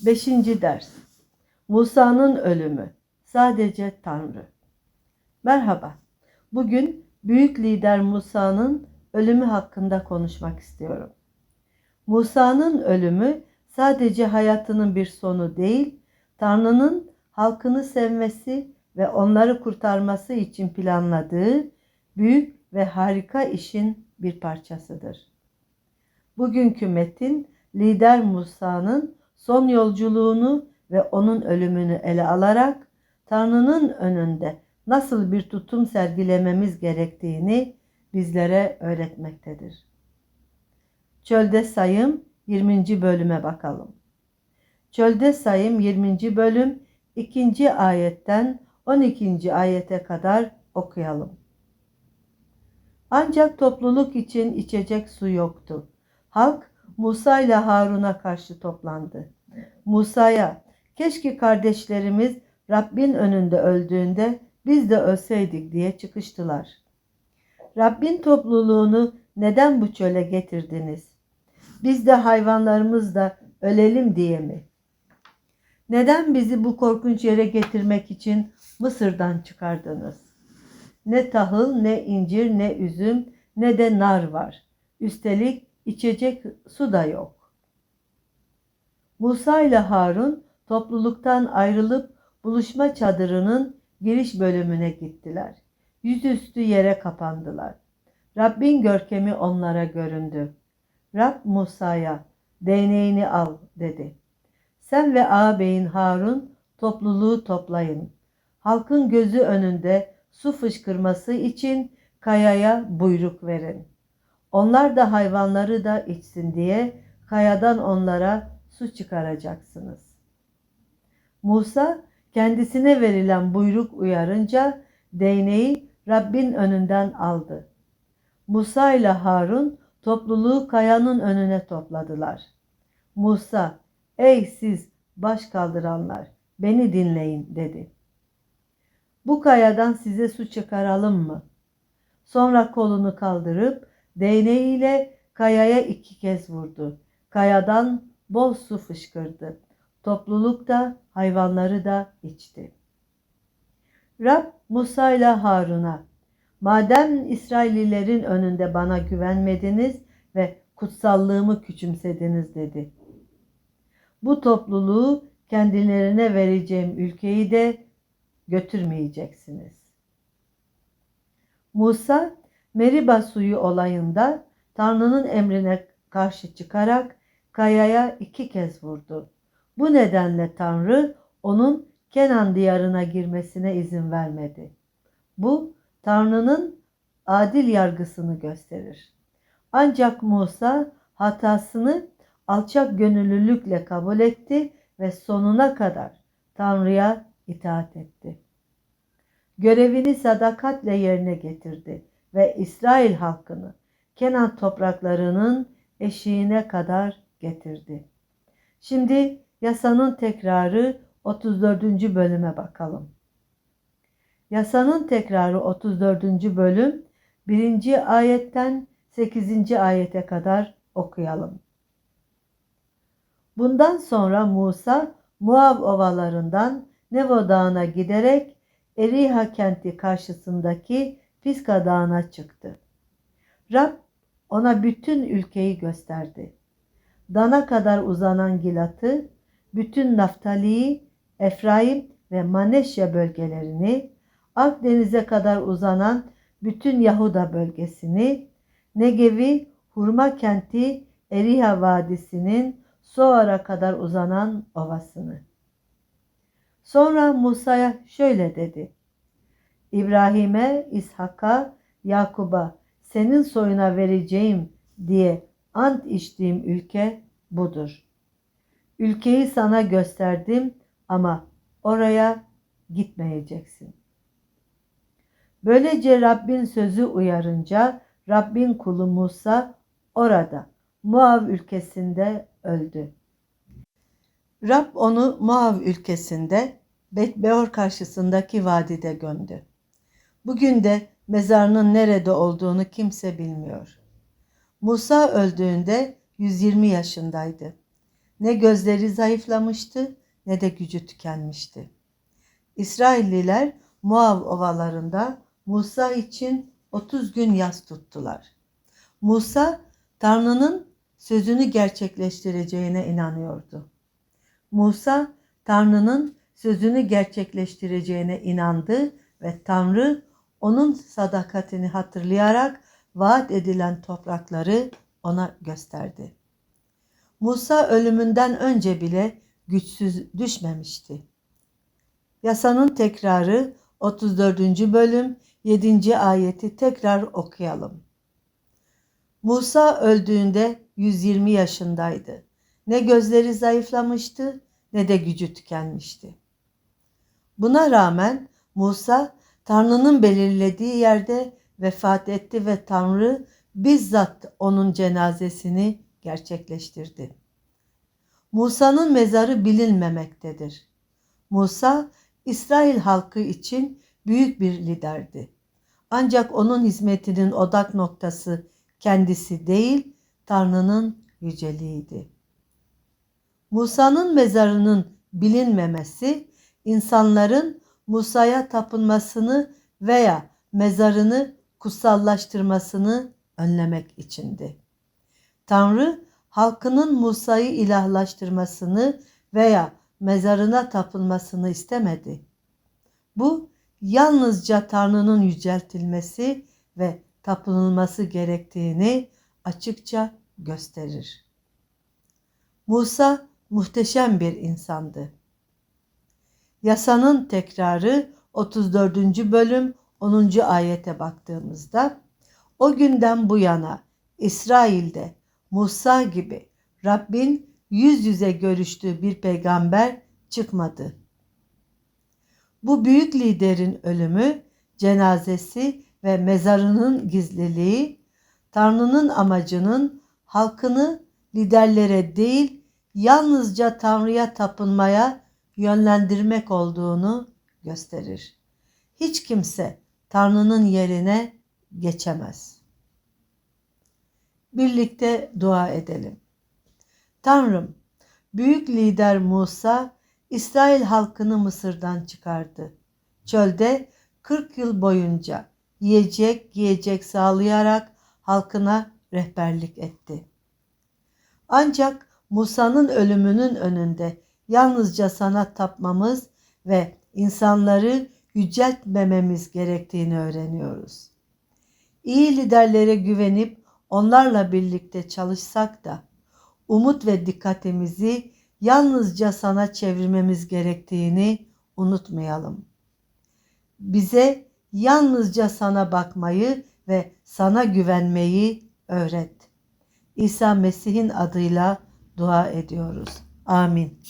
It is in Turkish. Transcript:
Beşinci ders. Musa'nın ölümü. Sadece Tanrı. Merhaba. Bugün büyük lider Musa'nın ölümü hakkında konuşmak istiyorum. Musa'nın ölümü sadece hayatının bir sonu değil, Tanrı'nın halkını sevmesi ve onları kurtarması için planladığı büyük ve harika işin bir parçasıdır. Bugünkü metin lider Musa'nın son yolculuğunu ve onun ölümünü ele alarak Tanrı'nın önünde nasıl bir tutum sergilememiz gerektiğini bizlere öğretmektedir. Çölde Sayım 20. bölüme bakalım. Çölde Sayım 20. bölüm 2. ayetten 12. ayete kadar okuyalım. Ancak topluluk için içecek su yoktu. Halk Musa ile Harun'a karşı toplandı. Musa'ya keşke kardeşlerimiz Rabbin önünde öldüğünde biz de ölseydik diye çıkıştılar. Rabbin topluluğunu neden bu çöle getirdiniz? Biz de hayvanlarımız da ölelim diye mi? Neden bizi bu korkunç yere getirmek için Mısır'dan çıkardınız? Ne tahıl, ne incir, ne üzüm, ne de nar var. Üstelik içecek su da yok. Musa ile Harun topluluktan ayrılıp buluşma çadırının giriş bölümüne gittiler. Yüzüstü yere kapandılar. Rabbin görkemi onlara göründü. Rab Musa'ya değneğini al dedi. Sen ve ağabeyin Harun topluluğu toplayın. Halkın gözü önünde su fışkırması için kayaya buyruk verin. Onlar da hayvanları da içsin diye kayadan onlara su çıkaracaksınız. Musa kendisine verilen buyruk uyarınca değneği Rabbin önünden aldı. Musa ile Harun topluluğu kayanın önüne topladılar. Musa, ey siz baş kaldıranlar beni dinleyin dedi. Bu kayadan size su çıkaralım mı? Sonra kolunu kaldırıp değneğiyle kayaya iki kez vurdu. Kayadan bol su fışkırdı. Topluluk da hayvanları da içti. Rab Musa ile Harun'a madem İsraillilerin önünde bana güvenmediniz ve kutsallığımı küçümsediniz dedi. Bu topluluğu kendilerine vereceğim ülkeyi de götürmeyeceksiniz. Musa Meriba suyu olayında Tanrı'nın emrine karşı çıkarak kayaya iki kez vurdu. Bu nedenle Tanrı onun Kenan diyarına girmesine izin vermedi. Bu Tanrı'nın adil yargısını gösterir. Ancak Musa hatasını alçak gönüllülükle kabul etti ve sonuna kadar Tanrı'ya itaat etti. Görevini sadakatle yerine getirdi ve İsrail halkını Kenan topraklarının eşiğine kadar getirdi. Şimdi yasanın tekrarı 34. bölüme bakalım. Yasanın tekrarı 34. bölüm 1. ayetten 8. ayete kadar okuyalım. Bundan sonra Musa Muav ovalarından Nevo Dağı'na giderek Eriha kenti karşısındaki Fiska Dağı'na çıktı. Rab ona bütün ülkeyi gösterdi. Dana kadar uzanan Gilat'ı, bütün Naftali'yi, Efraim ve Maneşya bölgelerini, Akdeniz'e kadar uzanan bütün Yahuda bölgesini, Negev'i, Hurma kenti, Eriha Vadisi'nin Soar'a kadar uzanan ovasını. Sonra Musa'ya şöyle dedi. İbrahim'e, İshak'a, Yakub'a senin soyuna vereceğim diye ant içtiğim ülke budur. Ülkeyi sana gösterdim ama oraya gitmeyeceksin. Böylece Rabbin sözü uyarınca Rabbin kulu Musa orada Muav ülkesinde öldü. Rab onu Muav ülkesinde Betbeor karşısındaki vadide gömdü. Bugün de mezarının nerede olduğunu kimse bilmiyor. Musa öldüğünde 120 yaşındaydı. Ne gözleri zayıflamıştı ne de gücü tükenmişti. İsrailliler Muav ovalarında Musa için 30 gün yas tuttular. Musa Tanrı'nın sözünü gerçekleştireceğine inanıyordu. Musa Tanrı'nın sözünü gerçekleştireceğine inandı ve Tanrı onun sadakatini hatırlayarak vaat edilen toprakları ona gösterdi. Musa ölümünden önce bile güçsüz düşmemişti. Yasanın tekrarı 34. bölüm 7. ayeti tekrar okuyalım. Musa öldüğünde 120 yaşındaydı. Ne gözleri zayıflamıştı ne de gücü tükenmişti. Buna rağmen Musa Tanrı'nın belirlediği yerde vefat etti ve Tanrı bizzat onun cenazesini gerçekleştirdi. Musa'nın mezarı bilinmemektedir. Musa İsrail halkı için büyük bir liderdi. Ancak onun hizmetinin odak noktası kendisi değil, Tanrı'nın yüceliğiydi. Musa'nın mezarının bilinmemesi, insanların Musa'ya tapınmasını veya mezarını kutsallaştırmasını önlemek içindi. Tanrı halkının Musa'yı ilahlaştırmasını veya mezarına tapınmasını istemedi. Bu yalnızca Tanrı'nın yüceltilmesi ve tapınılması gerektiğini açıkça gösterir. Musa muhteşem bir insandı. Yasanın tekrarı 34. bölüm 10. ayete baktığımızda o günden bu yana İsrail'de Musa gibi Rabbin yüz yüze görüştüğü bir peygamber çıkmadı. Bu büyük liderin ölümü, cenazesi ve mezarının gizliliği Tanrı'nın amacının halkını liderlere değil yalnızca Tanrı'ya tapınmaya yönlendirmek olduğunu gösterir. Hiç kimse Tanrı'nın yerine geçemez. Birlikte dua edelim. Tanrım, büyük lider Musa İsrail halkını Mısır'dan çıkardı. Çölde 40 yıl boyunca yiyecek, giyecek sağlayarak halkına rehberlik etti. Ancak Musa'nın ölümünün önünde yalnızca sana tapmamız ve insanları yüceltmememiz gerektiğini öğreniyoruz. İyi liderlere güvenip onlarla birlikte çalışsak da umut ve dikkatimizi yalnızca sana çevirmemiz gerektiğini unutmayalım. Bize yalnızca sana bakmayı ve sana güvenmeyi öğret. İsa Mesih'in adıyla dua ediyoruz. Amin.